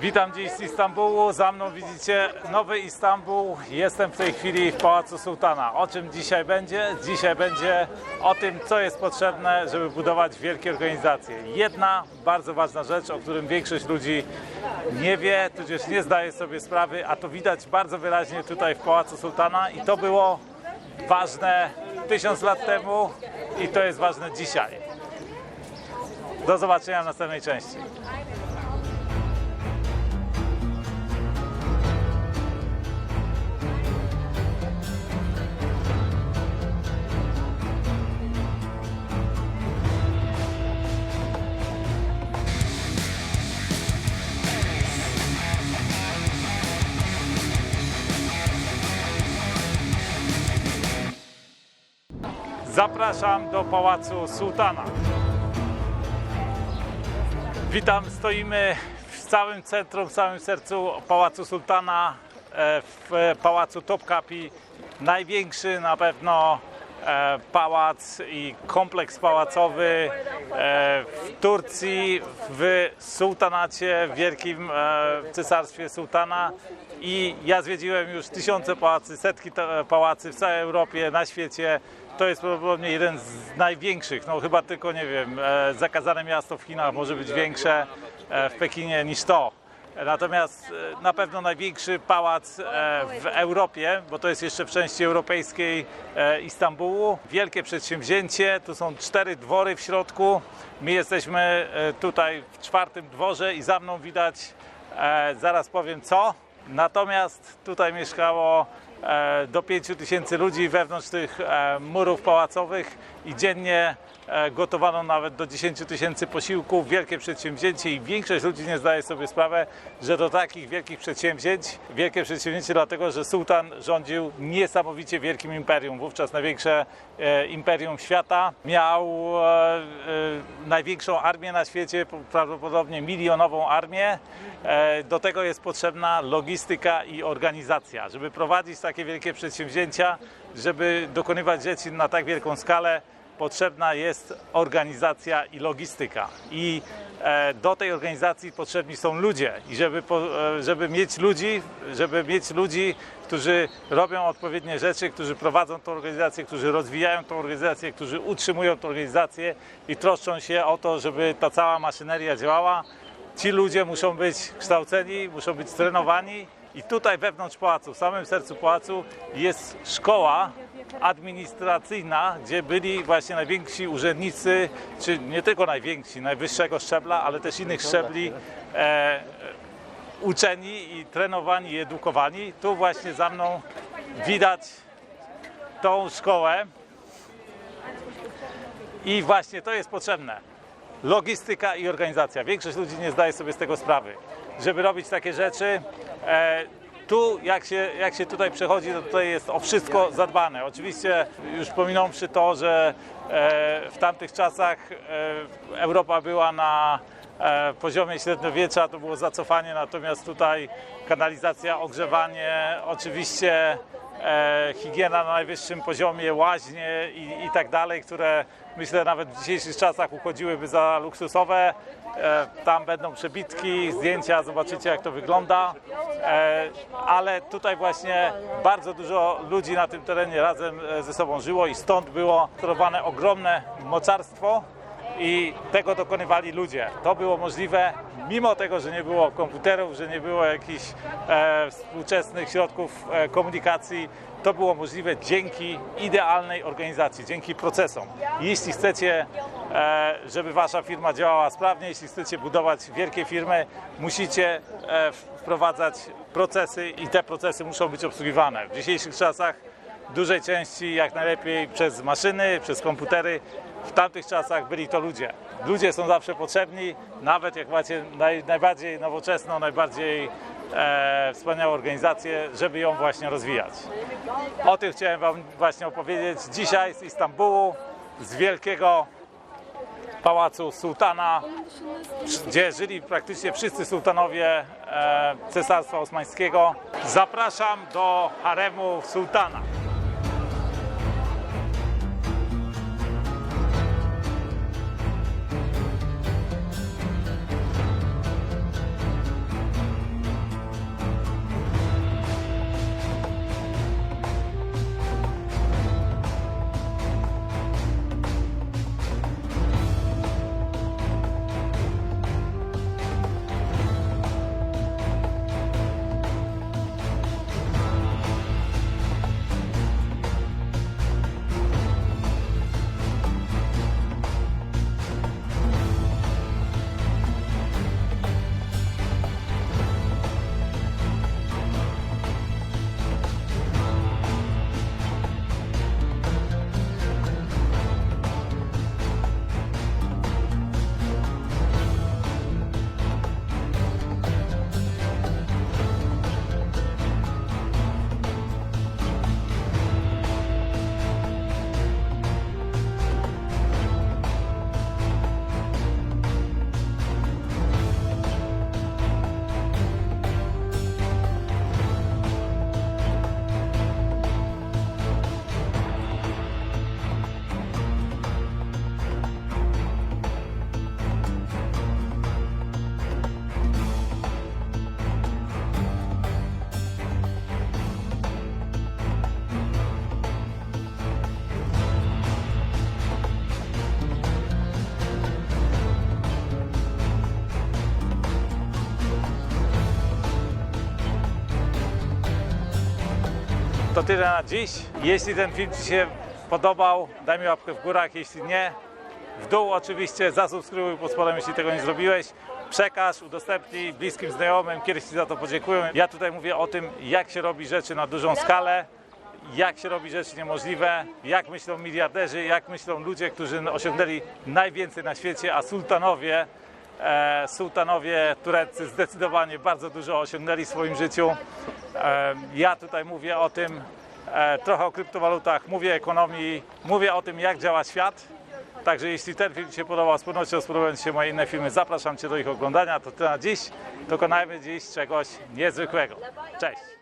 Witam dziś z Istambułu. Za mną widzicie nowy Istanbul. Jestem w tej chwili w Pałacu Sułtana. O czym dzisiaj będzie? Dzisiaj będzie o tym, co jest potrzebne, żeby budować wielkie organizacje. Jedna bardzo ważna rzecz, o którym większość ludzi nie wie, tudzież nie zdaje sobie sprawy, a to widać bardzo wyraźnie tutaj w Pałacu Sułtana i to było ważne tysiąc lat temu i to jest ważne dzisiaj. Do zobaczenia w następnej części. Zapraszam do Pałacu Sułtana. Witam, stoimy w całym centrum, w samym sercu Pałacu Sultana, e, w Pałacu Topkapi. Największy na pewno e, pałac i kompleks pałacowy e, w Turcji, w sultanacie, w wielkim cesarstwie sułtana. I ja zwiedziłem już tysiące pałacy, setki pałacy w całej Europie, na świecie. To jest prawdopodobnie jeden z największych, no chyba tylko, nie wiem, e, zakazane miasto w Chinach może być większe e, w Pekinie niż to. Natomiast e, na pewno największy pałac w Europie, bo to jest jeszcze w części europejskiej Istambułu. Wielkie przedsięwzięcie, tu są cztery dwory w środku. My jesteśmy tutaj w czwartym dworze i za mną widać, zaraz powiem co. Natomiast tutaj mieszkało do 5 tysięcy ludzi wewnątrz tych e, murów pałacowych i dziennie e, gotowano nawet do 10 tysięcy posiłków. Wielkie przedsięwzięcie i większość ludzi nie zdaje sobie sprawę, że do takich wielkich przedsięwzięć, wielkie przedsięwzięcie dlatego, że sułtan rządził niesamowicie wielkim imperium, wówczas największe e, imperium świata. Miał e, e, największą armię na świecie, prawdopodobnie milionową armię. E, Do tego jest potrzebna logistyka i organizacja. Żeby prowadzić takie wielkie przedsięwzięcia, żeby dokonywać rzeczy na tak wielką skalę, potrzebna jest organizacja i logistyka. I e, do tej organizacji potrzebni są ludzie. I żeby, e, żeby mieć ludzi, żeby mieć ludzi, którzy robią odpowiednie rzeczy, którzy prowadzą tę organizację, którzy rozwijają tę organizację, którzy utrzymują tę organizację i troszczą się o to, żeby ta cała maszyneria działała, Ci ludzie muszą być kształceni, muszą być trenowani i tutaj wewnątrz pałacu, w samym sercu pałacu jest szkoła administracyjna, gdzie byli właśnie najwięksi urzędnicy, czy nie tylko najwięksi, najwyższego szczebla, ale też innych szczebli e, uczeni i trenowani i edukowani. Tu właśnie za mną widać tą szkołę i właśnie to jest potrzebne logistyka i organizacja. Większość ludzi nie zdaje sobie z tego sprawy. Żeby robić takie rzeczy, e, tu jak się, jak się tutaj przechodzi, to tutaj jest o wszystko zadbane. Oczywiście już pominąwszy to, że e, w tamtych czasach e, Europa była na poziomie średniowiecza, to było zacofanie, natomiast tutaj kanalizacja, ogrzewanie, oczywiście higiena na najwyższym poziomie, łaźnie i, i tak dalej, które myślę nawet w dzisiejszych czasach uchodziłyby za luksusowe. E, tam będą przebitki, zdjęcia, zobaczycie jak to wygląda. E, ale tutaj właśnie bardzo dużo ludzi na tym terenie razem e, ze sobą żyło i stąd było sterowane ogromne mocarstwo i tego dokonywali ludzie. To było możliwe mimo tego, że nie było komputerów, że nie było jakichś e, współczesnych środków e, komunikacji. To było możliwe dzięki idealnej organizacji, dzięki procesom. Jeśli chcecie, e, żeby wasza firma działała sprawnie, jeśli chcecie budować wielkie firmy, musicie e, wprowadzać procesy i te procesy muszą być obsługiwane. W dzisiejszych czasach dużej części jak najlepiej przez maszyny, przez komputery. W tamtych czasach byli to ludzie. Ludzie są zawsze potrzebni, nawet jak macie naj, najbardziej nowoczesną, najbardziej e, wspaniałą organizację, żeby ją właśnie rozwijać. O tym chciałem Wam właśnie opowiedzieć dzisiaj z Istambułu, z wielkiego pałacu sułtana, gdzie żyli praktycznie wszyscy sułtanowie e, Cesarstwa Osmańskiego. Zapraszam do haremu sułtana. To tyle na dziś. Jeśli ten film Ci się podobał, daj mi łapkę w górach, jeśli nie, w dół oczywiście, zasubskrybuj pod spodem, jeśli tego nie zrobiłeś. Przekaż, udostępnij bliskim znajomym, kiedyś Ci za to podziękują. Ja tutaj mówię o tym, jak się robi rzeczy na dużą skalę, jak się robi rzeczy niemożliwe, jak myślą miliarderzy, jak myślą ludzie, którzy osiągnęli najwięcej na świecie, a sultanowie, e, sultanowie tureccy zdecydowanie bardzo dużo osiągnęli w swoim życiu. E, ja tutaj mówię o tym, e, trochę o kryptowalutach, mówię o ekonomii, mówię o tym, jak działa świat. Także jeśli ten film Ci się podobał, z pewnością spodobają Ci się moje inne filmy, zapraszam Cię do ich oglądania. To tyle na dziś. Dokonajmy dziś czegoś niezwykłego. Cześć!